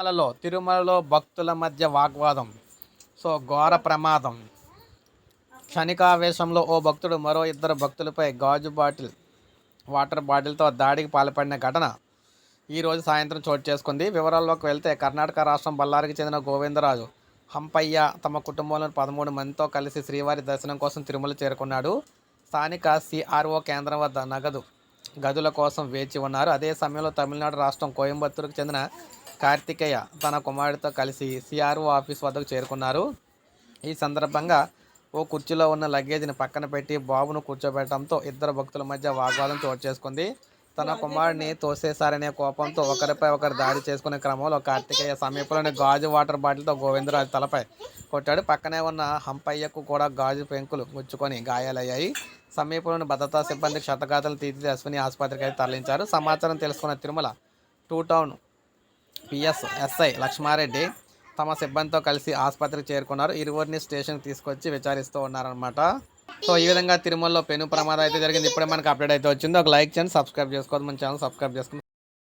తిరుమలలో తిరుమలలో భక్తుల మధ్య వాగ్వాదం సో ఘోర ప్రమాదం. క్షణికావేశంలో ఓ భక్తుడు మరో ఇద్దరు భక్తులపై గాజు బాటిల్ వాటర్ బాటిల్తో దాడికి పాల్పడిన ఘటన ఈరోజు సాయంత్రం చోటు చేసుకుంది. వివరాల్లోకి వెళ్తే కర్ణాటక రాష్ట్రం బళ్ళారికి చెందిన గోవిందరాజు హంపయ్య తమ కుటుంబంలోని పదమూడు మందితో కలిసి శ్రీవారి దర్శనం కోసం తిరుమల చేరుకున్నాడు. స్థానిక సిఆర్ఓ కేంద్రం వద్ద నగదు గదుల కోసం వేచి ఉన్నారు. అదే సమయంలో తమిళనాడు రాష్ట్రం కోయంబత్తూరుకు చెందిన కార్తికేయ తన కుమారుడితో కలిసి సిఆర్ఓ ఆఫీస్ వద్దకు చేరుకున్నారు. ఈ సందర్భంగా ఓ కుర్చీలో ఉన్న లగేజ్ని పక్కన పెట్టి బాబును కూర్చోబెట్టడంతో ఇద్దరు భక్తుల మధ్య వాగ్వాదం చోటు చేసుకుంది. తన కుమారుడిని తోసేశారనే కోపంతో ఒకరిపై ఒకరు దాడి చేసుకునే క్రమంలో కార్తికేయ సమీపంలోని గాజు వాటర్ బాటిల్తో గోవిందరాజు తలపై కొట్టాడు. పక్కనే ఉన్న హంపయ్యకు కూడా గాజు పెంకులు గుచ్చుకొని గాయాలయ్యాయి. సమీపంలోని భద్రతా సిబ్బంది క్షతగాతలు తీర్చి అశ్విని ఆసుపత్రికి అయితే తరలించారు. సమాచారం తెలుసుకున్న Tirumala two town PS SI Lakshmareddy తమ సిబ్బందితో కలిసి ఆసుపత్రికి చేరుకున్నారు. ఇరువురిని స్టేషన్కి తీసుకొచ్చి విచారిస్తూ ఉన్నారనమాట సో ఈ విధంగా తిరుమలలో పెను ప్రమాదం అయితే జరిగింది. ఇప్పుడే మనకి అప్డేట్ అయితే వచ్చింది. ఒక లైక్ చేయండి సబ్స్క్రైబ్ చేసుకోవద్దు. మన ఛానల్ సబ్స్క్రైబ్ చేసుకుని